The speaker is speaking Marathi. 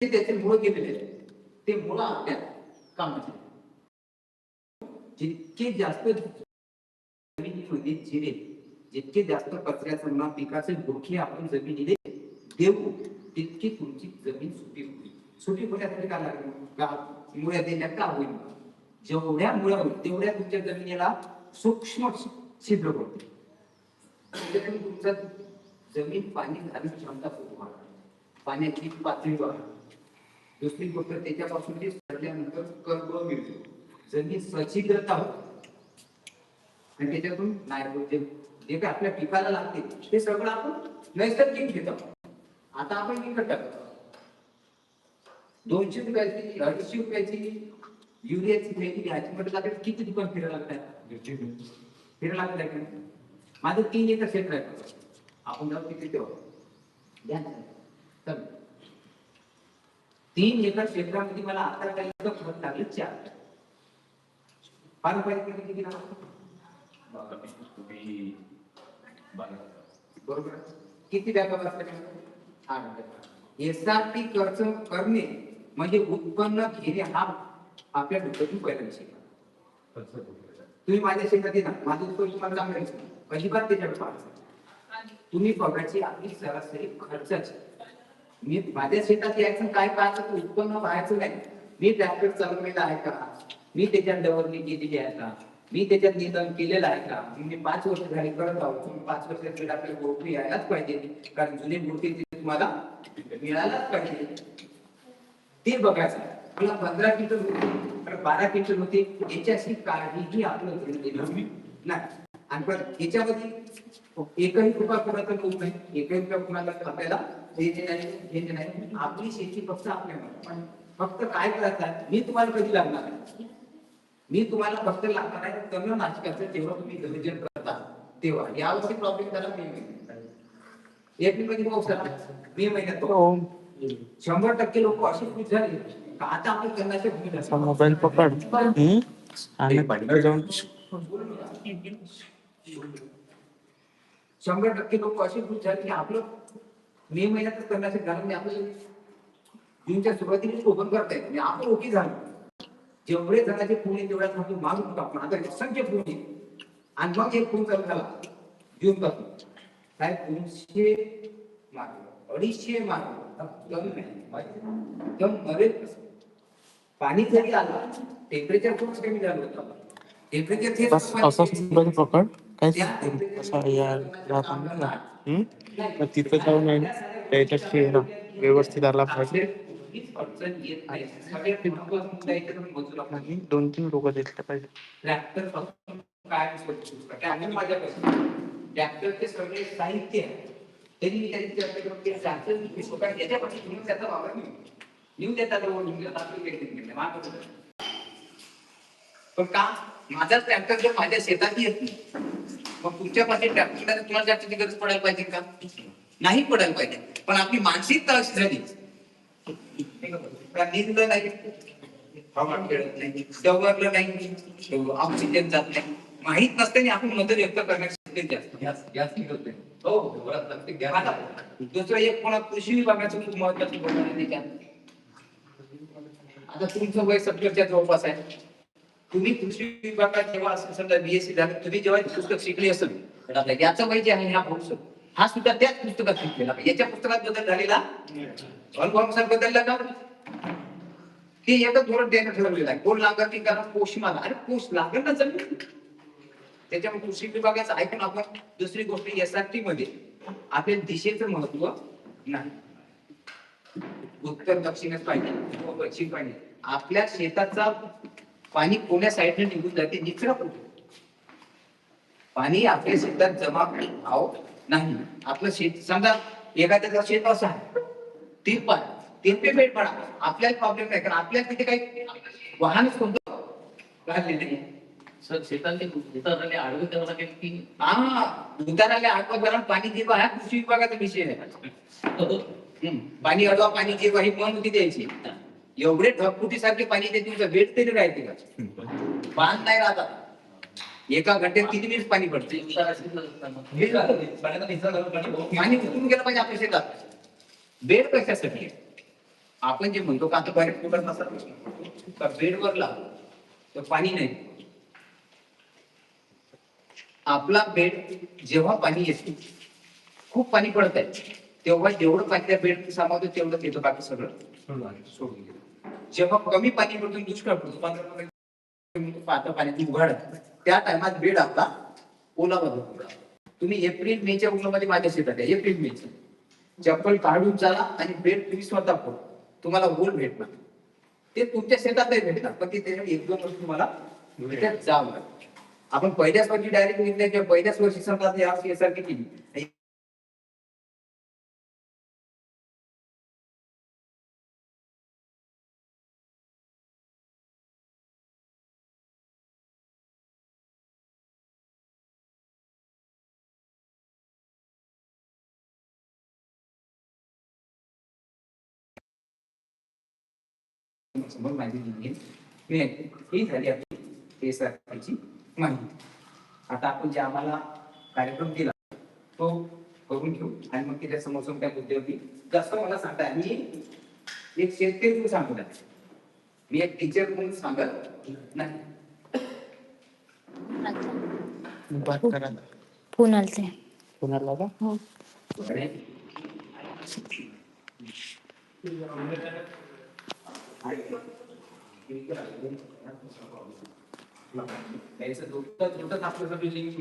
ते त्याचे मुळ गेलेले आहेत. ते मुळ आपल्या कामाचे जितके जास्त जमिनीमध्ये जिरे जितके जास्त कचऱ्याचं म्हणा पिकाचे धोके आपण जमिनीने देऊ तितकी तुमची जमीन सुपीक होईल. सुपीक होण्यासाठी काय लागेल? का? मुळ्या देण्यात का होईल जेवढ्या मुळ्या होईल तेवढ्या तुमच्या जमिनीला सूक्ष्म छिद्र होते तुमचा जमीन पाणी घालून क्षमता खूप वाढते पाण्याची पातळी वाढते दुसरी गोष्ट त्याच्यापासून जे सडल्यानंतर कर्ब मिळतो जमीन सच्छिद्रता होते आणि त्याच्यातून नायट्रोजन जे काय आपल्या पिकाला लागते ते सगळं आपण नैसर्गिक घेतो आता आपण विकत टाकतो दोनशे रुपयाची अडीचशे रुपयाची युरियाची थैली घ्यायची म्हटलं तर किती दुकान फिरायला लागतात फिरायला लागतात का? माझं तीन एकर क्षेत्र आहे आपण जाऊ तिथे ना. चल. तीन एकर क्षेत्रामध्ये मला आता काही खत लागले चार. पारंपरिक किती लागतं? बरोबर. किती बॅकअप असतात आठ एस आर पी खर्च करणे म्हणजे उत्पन्न घेणे हा आपल्या डोक्यातून पहिला विषय. तुम्ही माझ्या शेतात येणार माझं उत्पन्न तुम्हाला चांगलं अजिबात त्याच्याकडे पाहायचं तुम्ही बघायची आपली सरासरी खर्चाची. मी माझ्या शेतात यायचं काय पाहायचं तर उत्पन्न पाहायचं नाही. मी ट्रॅक्टर चालवलेला आहे का? मी त्याच्यात डवरणी केलेली आहे का? मी त्याच्यात निधन केलेलं आहे का? मी पाच वर्ष झाली करत आहोत. तुम्ही पाच वर्षात आपल्याला गोष्टी यायलाच पाहिजे. कारण जुनी मूर्ती तुम्हाला मिळायलाच पाहिजे. ते बघायचं. मला पंधरा क्विंटल होती बारा क्विंटल होती. याच्याशी काहीही आपलं नाही. आणि पण याच्यामध्ये एकही रुपया कोणाचा लोक नाही एकही रुपया कोणाला आपल्याला देणे नाही घेणे नाही. आपली शेती फक्त आपल्या पण फक्त काय आहे? मी तुम्हाला कधी लागणार आहे मी तुम्हाला फक्त लागणार आहे तणनाशकाचं जेव्हा तुम्ही नियोजन करता. तेव्हा. यावर्षी प्रॉब्लेम झाला मे महिन्यात. एप्रिलमध्ये पाऊस झाला? मे महिन्यात. पाऊस. शंभर टक्के लोक अशी खुश झाली. का आता आपण असा मोबाईल पकड? आणि जाऊन शंभर टक्के लोक असे खुश झाले की आपलं मे महिन्यातच तणनाशक घालून म्हणजे आपलं जूनच्या सुरुवातीला ओपन करता येत म्हणजे आपण ओके झालं. जेवढे जणांचे फोन येईल तेवढ्याच आपण मागून होतो आपण. आता असंख्य फोन येईल. आणि मग एक फोन चालू झाला. जून पासून. काय दोनशे मार्क अडीचशे कमी नाही कसं? पाणी जरी आलं टेम्परेचर खूप कमी झालं होतं. टेम्परेचर काय असा या राहताना ना हम्म? मग तिथं जाऊन आहे ना, त्याच्या चेहरा व्यवस्थित आला पाहिजे. आणि दोन तीन लोक दिसले पाहिजे. पण का? माझा ट्रॅक्टर जर माझ्या शेतात येत नाही. मग तुमच्यापाशी ट्रॅक्टर तुम्हाला ट्रॅक्टरची गरज पडायला पाहिजे का? नाही पडायला पाहिजे. पण आपली मानसिकता अशी झाली. का निंदलं नाही. हवा खेळत नाही. डवरलं नाही. ऑक्सिजन जात नाही. माहीत नसताना आपण मत व्यक्त करण्यासाठी हो. आता दुसरं एक कोणा कृषी विभागाचं खूप महत्वाचं आता तुमचं वय सत्तरच्या जवळपास आहे. तुम्ही दुसरी विभागात जेव्हा असेल समजा बीएससी झालं तुम्ही जेव्हा पुस्तक शिकले असेल याचं वय जे आहे हा पुस्तक हा सुद्धा त्याच पुस्तकात शिकलेला. याच्या पुस्तकात बदल झालेला अनुभवानुसार बदलला का? ते एकच धोरण देणं ठरवलेलं आहे. कोण लागत की कारण कोश मला अरे कोश लागेल ना जमीन. त्याच्यामुळे कृषी विभागाचं ऐकून आपण दुसरी गोष्ट एस आर टी मध्ये आपल्या दिशेचं महत्त्व नाही. उत्तर दक्षिणच पाहिजे. किंवा पश्चिम पाहिजे. आपल्या शेताचा पाणी कोण्या साईडने निघून जाते निचरा कुठे? पाणी आपल्या शेतात जमा व्हाव नाही. आपलं शेत समजा एखाद्याचं शेत असं आहे तीन पण तीन पे बेड पडा. आपल्याला प्रॉब्लेम नाही कारण आपल्याला तिथे काही वाहनच कोणतं राहिलेलं नाही. सर शेतातले उतरलेले आडवे करायला काही की हा उताराला आठवण करा पाणी जेव्हा हा कृषी विभागाचा विषय आहे. हम्म. पाणी अडवा पाणी जेव्हा ही मन होती द्यायची एवढे ढगफुटी सारखे पाणी ते तुमचं वेट तरी राहते का? बांध नाही राहत आता. एका घंट्यात किती मिनिट पाणी पडते? पाणी उतरून गेलं. पाहिजे आपल्या शेतात. बेड कशासाठी आपण जे म्हणतो का आता बाहेर कुठं नसतात का बेडवर लाव तर पाणी नाही. आपला बेड जेव्हा पाणी येते खूप पाणी पडत आहे तेव्हा जेवढं पाणी त्या बेड सामावतो तेवढं येतं बाकी सगळं. सोडून गेलं. जेव्हा कमी पाणी पडतो दुष्काळ पडतो. पंधरा पाण्याची उघाड त्या टायमात बेड आपला ओला बघा तुम्ही एप्रिल मेच्या उन्हामध्ये माझ्या शेतात आहे. एप्रिल मेच्या. चप्पल काढून चाला आणि बेड तुम्ही स्वतः पडू तुम्हाला गोल भेटणार. ते तुमच्या शेतातही भेटणार पण ते एक दोन वर्ष तुम्हाला त्याच्यात जावं लागतं. आपण पहिल्याच वर्षी डायरेक्ट निर्णय किंवा पहिल्याच वर्षी समजा या यासारखी केली. समोर माहिती दिली आहे. ही झाली आपली केसाची माहिती आता आपण जे आम्हाला कार्यक्रम दिला तो करून घेऊ. आणि मग त्याच्यासमोर समोर त्या मुद्द्यावरती जास्त मला सांगता मी एक शेतकरी म्हणून आहे मी एक टीचर म्हणून सांगत नाही. फोन आलते का हो. आणि त्याचं दुखतं दुखत आपलं सगळं लिंक